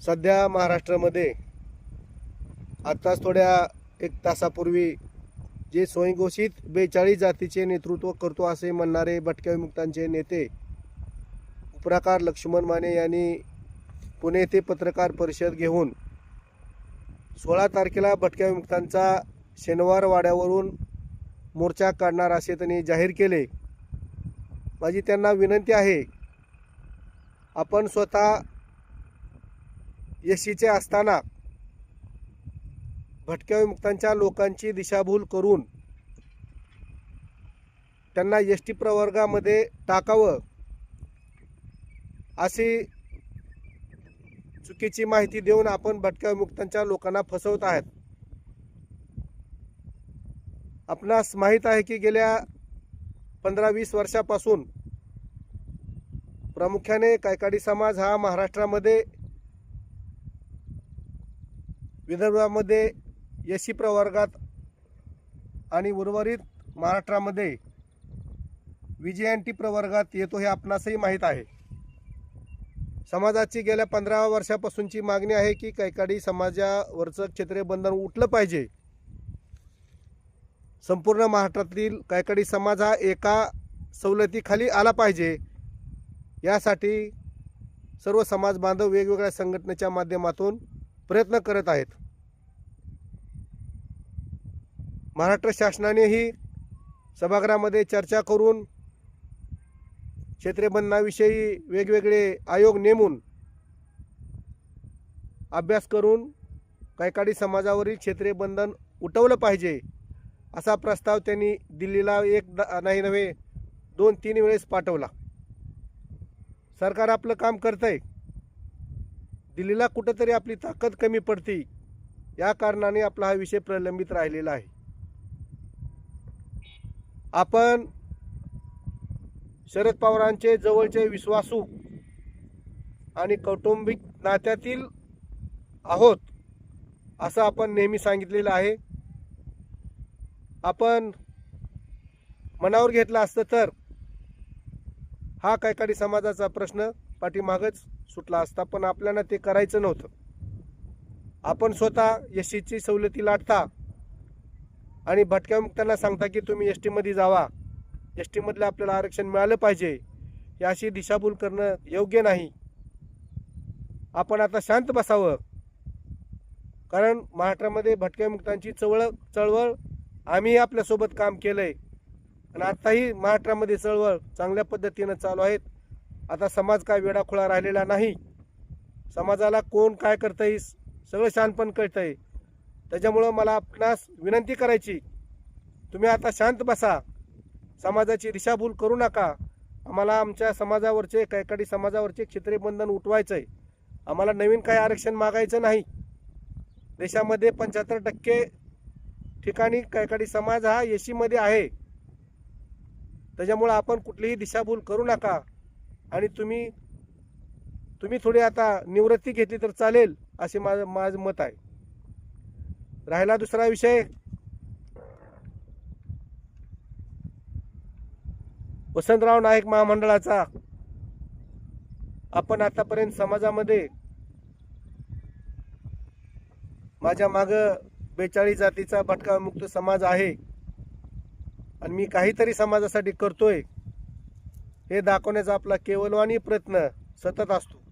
सध्या महाराष्ट्रामध्ये आत्ताच थोड्या एक तासापूर्वी जे स्वयंघोषित बेचाळीस जातीचे नेतृत्व करतो असे म्हणणारे भटक्या विमुक्तांचे नेते उपराकार लक्ष्मण माने यांनी पुणे येथे पत्रकार परिषद घेऊन सोळा तारखेला भटक्या विमुक्तांचा शनिवार वाड्यावरून मोर्चा काढणार असे त्यांनी जाहीर केले. माझी त्यांना विनंती आहे आपण स्वतः यशीचे असताना भटक्या विमुक्तांच्या लोकांची दिशाभूल करून त्यांना एस टी प्रवर्गामध्ये टाकावं अशी चुकीची माहिती देऊन आपण भटक्या विमुक्तांच्या लोकांना फसवत आहेत. आपणास माहीत आहे की गेल्या पंधरा वीस वर्षापासून प्रामुख्याने कायकाडी समाज हा महाराष्ट्रामध्ये विदर्भामध्ये एसी प्रवर्गात आणि उर्वरित महाराष्ट्रामध्ये विजय एन टी प्रवर्गात येतो हे आपणासही माहीत आहे. समाजाची गेल्या पंधरा वर्षापासूनची मागणी आहे की कैकाडी समाजावरचं क्षेत्रीय बंधन उठलं पाहिजे. संपूर्ण महाराष्ट्रातील कैकाडी समाज हा एका सवलतीखाली आला पाहिजे. यासाठी सर्व समाज बांधव वेगवेगळ्या संघटनेच्या माध्यमातून प्रयत्न करत आहेत. महाराष्ट्र शासनानेही सभागृहामध्ये चर्चा करून क्षेत्रेबंधनाविषयी वेगवेगळे आयोग नेमून अभ्यास करून कैकाडी समाजावरील क्षेत्रीय बंधन उठवलं पाहिजे असा प्रस्ताव त्यांनी दिल्लीला एक नाही नव्हे दोन तीन वेळेस पाठवला. सरकार आपलं काम करतंय. दिल्लीला कुठंतरी आपली ताकद कमी पडती. या कारणाने आपला हा विषय प्रलंबित राहिलेला आहे. आपण शरद पवारांचे जवळचे विश्वासू आणि कौटुंबिक नात्यातील आहोत असं आपण नेहमी सांगितलेलं आहे. आपण मनावर घेतला असतं तर हा कैकाडी समाजाचा प्रश्न पाठीमागच सुटला असता पण आपल्याला ते करायचं नव्हतं. आपण स्वतः यशीची सवलती लाटता आणि भटक्यामुक्तांना सांगता की तुम्ही एस टीमध्ये जावा. एस टीमधलं आपल्याला आरक्षण मिळालं पाहिजे. ही अशी दिशाभूल करणं योग्य नाही. आपण आता शांत बसावं. कारण महाराष्ट्रामध्ये भटक्यामुक्तांची चवळ चळवळ चळवळ आम्ही आपल्यासोबत काम केलं आहे आणि आत्ताही महाराष्ट्रामध्ये चळवळ चांगल्या पद्धतीनं चालू आहेत. आता समाज काय वेडाखुळा राहिलेला नाही. समाजाला कोण काय करतंय सगळं शानपण कळतंय. त्याच्यामुळं मला आपणास विनंती करायची तुम्ही आता शांत बसा. समाजाची दिशाभूल करू नका. आम्हाला आमच्या समाजावरचे कैकाडी समाजावरचे क्षेत्रीय बंधन उठवायचं आहे आम्हाला नवीन काही आरक्षण मागायचं नाही. देशामध्ये पंच्याहत्तर टक्के ठिकाणी कैकाडी समाज हा एसीमध्ये आहे. त्याच्यामुळं आपण कुठलीही दिशाभूल करू नका. आणि तुम्ही तुम्ही थोडी आता निवृत्ती घेतली तर चालेल असे माझं माझं मत आहे. राहिला दुसरा विषय. वसंतराव नाईक महामंडळाचा. आपण आतापर्यंत समाजामध्ये माझ्या माग बेचाळीस जातीचा भटका मुक्त समाज आहे. आणि मी काहीतरी समाजासाठी करतोय. हे दाखवण्याचा आपला केवलवाणी प्रयत्न सतत असतो.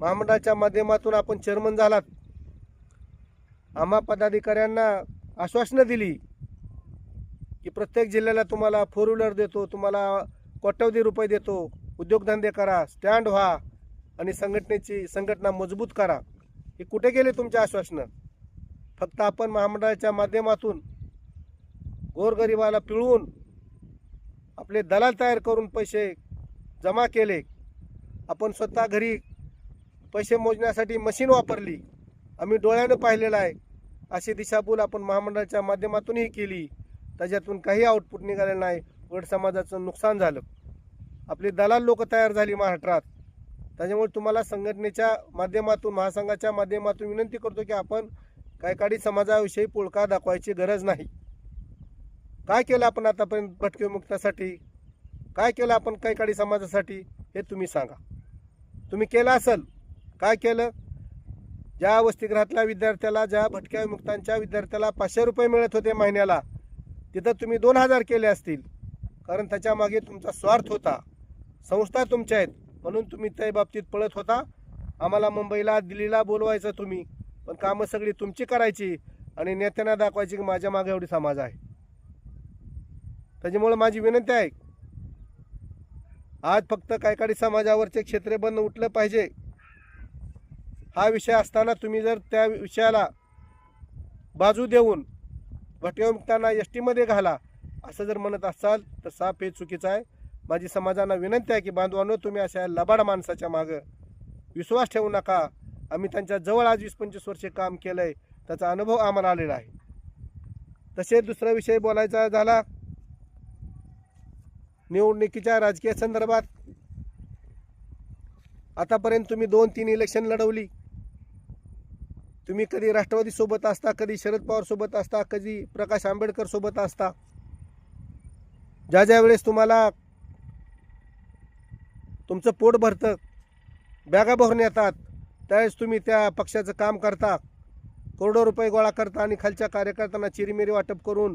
महामंडळाच्या माध्यमातून आपण चेअरमन झालात. आम्हा पदाधिकाऱ्यांना आश्वासनं दिली की प्रत्येक जिल्ह्याला तुम्हाला फोर व्हीलर देतो तुम्हाला कोट्यवधी रुपये देतो उद्योगधंदे करा स्टँड व्हा आणि संघटनेची संघटना मजबूत करा. हे कुठे गेले तुमचे आश्वासनं? फक्त आपण महामंडळाच्या माध्यमातून गोरगरिबाला पिळवून आपले दलाल तयार करून पैसे जमा केले. आपण स्वतः घरी पैसे मोजण्यासाठी मशीन वापरली. आम्ही डोळ्यानं पाहिलेलं आहे. अशी दिशाभूल आपण महामंडळाच्या माध्यमातूनही केली. त्याच्यातून काही आउटपुट निघालेलं नाही. गट समाजाचं नुकसान झालं. आपली दलाल लोक तयार झाली महाराष्ट्रात. त्याच्यामुळे तुम्हाला संघटनेच्या माध्यमातून महासंघाच्या माध्यमातून विनंती करतो की आपण कायकाडी समाजाविषयी पुळका दाखवायची गरज नाही. काय केलं आपण आतापर्यंत भटकेमुक्तासाठी? काय केलं आपण कायकाडी समाजासाठी? हे तुम्ही सांगा. तुम्ही केलं असेल. काय केलं? ज्या वसतिगृहातल्या विद्यार्थ्याला ज्या भटक्या विमुक्तांच्या विद्यार्थ्याला पाचशे रुपये मिळत होते महिन्याला तिथं तुम्ही दोन हजार केले असतील. कारण त्याच्यामागे तुमचा स्वार्थ होता. संस्था तुमच्या आहेत. म्हणून तुम्ही त्या बाबतीत पळत होता. आम्हाला मुंबईला दिल्लीला बोलवायचं तुम्ही. पण कामं सगळी तुमची करायची आणि नेत्यांना दाखवायची की माझ्या मागे एवढी समाज आहे. त्याच्यामुळं माझी विनंती आहे. आज फक्त कायकाडी समाजावरचे क्षेत्रे बंद उठलं पाहिजे. हा विषय असताना तुम्ही जर त्या विषयाला बाजू देऊन भटविमुक्तांना एस टीमध्ये घाला असं जर म्हणत असाल तर साप हे चुकीचं आहे. माझी समाजांना विनंती आहे की बांधवांनो तुम्ही अशा लबाड माणसाच्या मागं विश्वास ठेवू नका. आम्ही त्यांच्या जवळ आज वीस पंचवीस वर्षे काम केलं आहे त्याचा अनुभव आम्हाला आलेला आहे. तसेच दुसरा विषय बोलायचा झाला. निवडणुकीच्या राजकीय संदर्भात आतापर्यंत तुम्ही दोन तीन इलेक्शन लढवली. तुम्ही कधी राष्ट्रवादी सोबत असता कधी शरद पवार सोबत असता कधी प्रकाश आंबेडकर सोबत असता ज्या ज्या वेळेस तुम्हाला तुमचं पोट भरतं बॅगा भरून येतात त्यावेळेस तुम्ही त्या पक्षाचं काम करता करोडो रुपये गोळा करता आणि खालच्या कार्यकर्त्यांना चिरीमिरी वाटप करून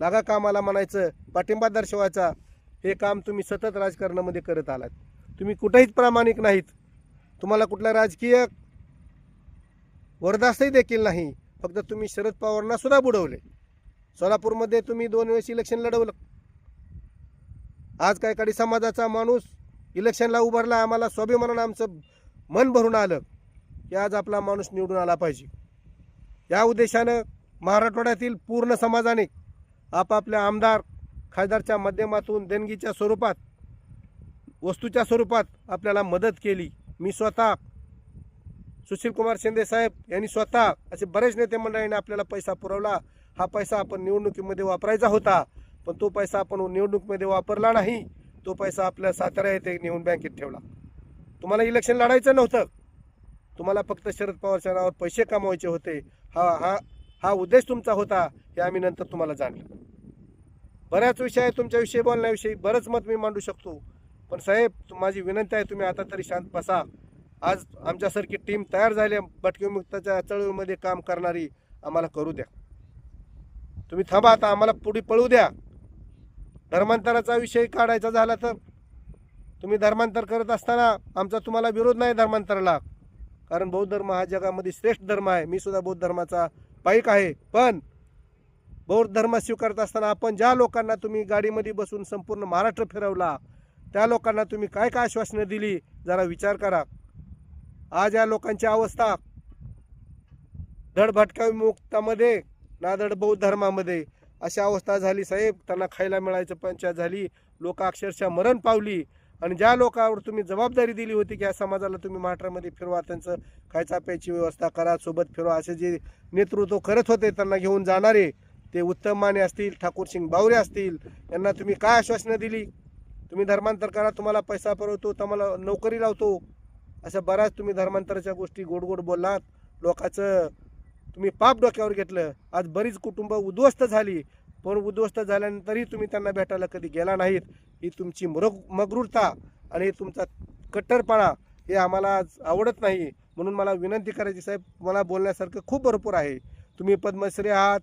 लागा कामाला म्हणायचं पाठिंबा दर्शवायचा हे काम तुम्ही सतत राजकारणामध्ये करत आलात. तुम्ही कुठेही प्रामाणिक नाहीत. तुम्हाला कुठला राजकीय वरदास्तही देखील नाही. फक्त तुम्ही शरद पवारांना सुद्धा बुडवले. सोलापूरमध्ये तुम्ही दोन वेळेस इलेक्शन लढवलं. आज काय काळी समाजाचा माणूस इलेक्शनला उभारला आम्हाला स्वाभिमानानं आमचं मन भरून आलं की आज आपला माणूस निवडून आला पाहिजे. या उद्देशानं मराठवाड्यातील पूर्ण समाजाने आपापल्या आमदार खासदारच्या माध्यमातून देणगीच्या स्वरूपात वस्तूच्या स्वरूपात आपल्याला मदत केली. मी स्वतः सुशीलकुमार शिंदे साहेब यांनी स्वतः असे बरेच नेते मंडळीने आपल्याला पैसा पुरवला. हा पैसा आपण निवडणुकीमध्ये वापरायचा होता. पण तो पैसा आपण निवडणुकीमध्ये वापरला नाही. तो पैसा आपल्या सातारा येथे नेऊन बँकेत ठेवला. तुम्हाला इलेक्शन लढायचं नव्हतं. तुम्हाला फक्त शरद पवारच्या नावावर पैसे कमवायचे होते. हा हा हा उद्देश तुमचा होता हे आम्ही नंतर तुम्हाला जाणलं. बऱ्याच विषय आहे तुमच्याविषयी बोलण्याविषयी. बरंच मत मी मांडू शकतो. पण साहेब माझी विनंती आहे तुम्ही आता तरी शांत बसा. आज आमच्यासारखी टीम तयार झाली आहे. भटकीमुक्ताच्या चळवळीमध्ये काम करणारी आम्हाला करू द्या. तुम्ही थांबा आता आम्हाला पुढे पळू द्या. धर्मांतराचा विषय काढायचा झाला तर तुम्ही धर्मांतर करत असताना आमचा तुम्हाला विरोध नाही धर्मांतराला. कारण बौद्ध धर्म हा जगामध्ये श्रेष्ठ धर्म आहे. मी सुद्धा बौद्ध धर्माचा पाईक आहे. पण बौद्ध धर्म स्वीकारत असताना आपण ज्या लोकांना तुम्ही गाडीमध्ये बसून संपूर्ण महाराष्ट्र फिरवला त्या लोकांना तुम्ही काय काय आश्वासनं दिली जरा विचार करा. आज या लोकांची अवस्था धड भटका विमुक्तामध्ये ना धड बौद्ध धर्मामध्ये. अशी अवस्था झाली साहेब. त्यांना खायला मिळायचं पंचायत झाली. लोक अक्षरशः मरण पावली. आणि ज्या लोकांवर तुम्ही जबाबदारी दिली होती की या समाजाला तुम्ही महाराष्ट्रामध्ये फिरवा त्यांचं खायचा प्यायची व्यवस्था करा सोबत फिरवा असे जे नेतृत्व करत होते त्यांना घेऊन जाणारे ते उत्तम माने असतील ठाकूर सिंग बावरे असतील यांना तुम्ही काय आश्वासनं दिली? तुम्ही धर्मांतर करा तुम्हाला पैसा पुरवतो तुम्हाला नोकरी लावतो. अशा बऱ्याच तुम्ही धर्मांतराच्या गोष्टी गोड गोड बोललात. लोकांचं तुम्ही पाप डोक्यावर घेतलं. आज बरीच कुटुंब उद्ध्वस्त झाली. पण उद्ध्वस्त झाल्यानंतरही तुम्ही त्यांना भेटायला कधी गेला नाहीत. ही तुमची मुरग मगरूरता आणि तुमचा कट्टरपणा हे आम्हाला आज आवडत नाही. म्हणून मला विनंती करायची साहेब मला बोलण्यासारखं खूप भरपूर आहे. तुम्ही पद्मश्री आहात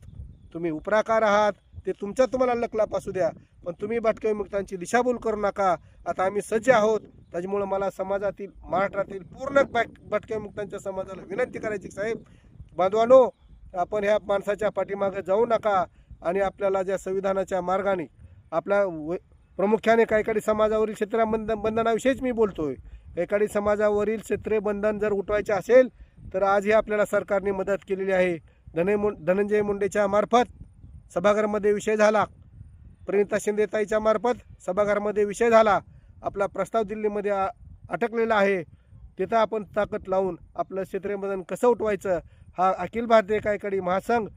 तुम्ही उपराकार आहात ते तुमच्या तुम्हाला लकलाप असू द्या पण तुम्ही भटक्या विमुक्तांची दिशाभूल करू नका. आता आम्ही सज्ज आहोत. त्याच्यामुळं मला समाजातील महाराष्ट्रातील पूर्ण बॅक भटक्या विमुक्तांच्या समाजाला विनंती करायची साहेब. बांधवानो आपण ह्या माणसाच्या पाठीमागे जाऊ नका आणि आपल्याला ज्या संविधानाच्या मार्गाने आपल्या व प्रामुख्याने काहीकाडी समाजावरील क्षेत्रबंधन बंधनाविषयीच मी बोलतोय. एखादी समाजावरील क्षेत्रे बंधन जर उठवायचे असेल तर आजही आपल्याला सरकारने मदत केलेली आहे. धने मु धनंजय मुंडेच्या मार्फत सभागृहामध्ये विषय झाला. प्रणिता शिंदेताईच्या मार्फत सभागृहामध्ये विषय झाला. आपला प्रस्ताव दिल्लीमध्ये अटकलेला आहे. तिथं आपण ताकद लावून आपलं क्षेत्रबंधन कसं उठवायचं हा अखिल भारतीय कायकडी महासंघ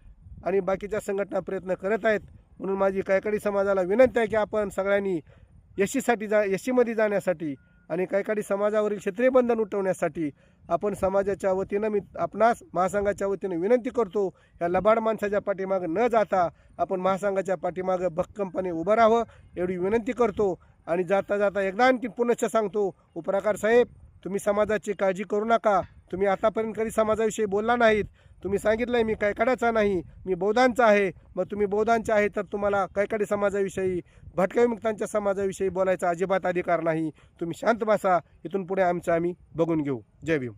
आणि बाकीच्या संघटना प्रयत्न करत आहेत. म्हणून माझी कायकडी समाजाला विनंती आहे की आपण सगळ्यांनी यशीसाठी जा यशीमध्ये जाण्यासाठी आणि कायकाडी समाजावरील क्षेत्रीय बंधन उठवण्यासाठी आपण समाजाच्या वतीनं मी आपणास महासंघाच्या वतीनं विनंती करतो या लबाड माणसाच्या पाठीमागं न जाता आपण महासंघाच्या पाठीमागं भक्कमपणे उभं राहावं एवढी विनंती करतो. आणि जाता जाता एकदा आणखी पुनश्च सांगतो उपराकार साहेब तुम्ही समाजाची काळजी करू नका. तुम्ही आतापर्यंत कधी समाजाविषयी बोलला नाहीत. तुम्ही सांगितलं आहे मी कैकड्याचा नाही मी बौद्धांचा आहे. मग तुम्ही बौद्धांचे आहे तर तुम्हाला कैकडी समाजाविषयी भटक्या विमुक्तांच्या समाजाविषयी बोलायचा अजिबात अधिकार नाही. तुम्ही शांत बसा इथून पुढे आमचं आम्ही बघून घेऊ. जय भीम.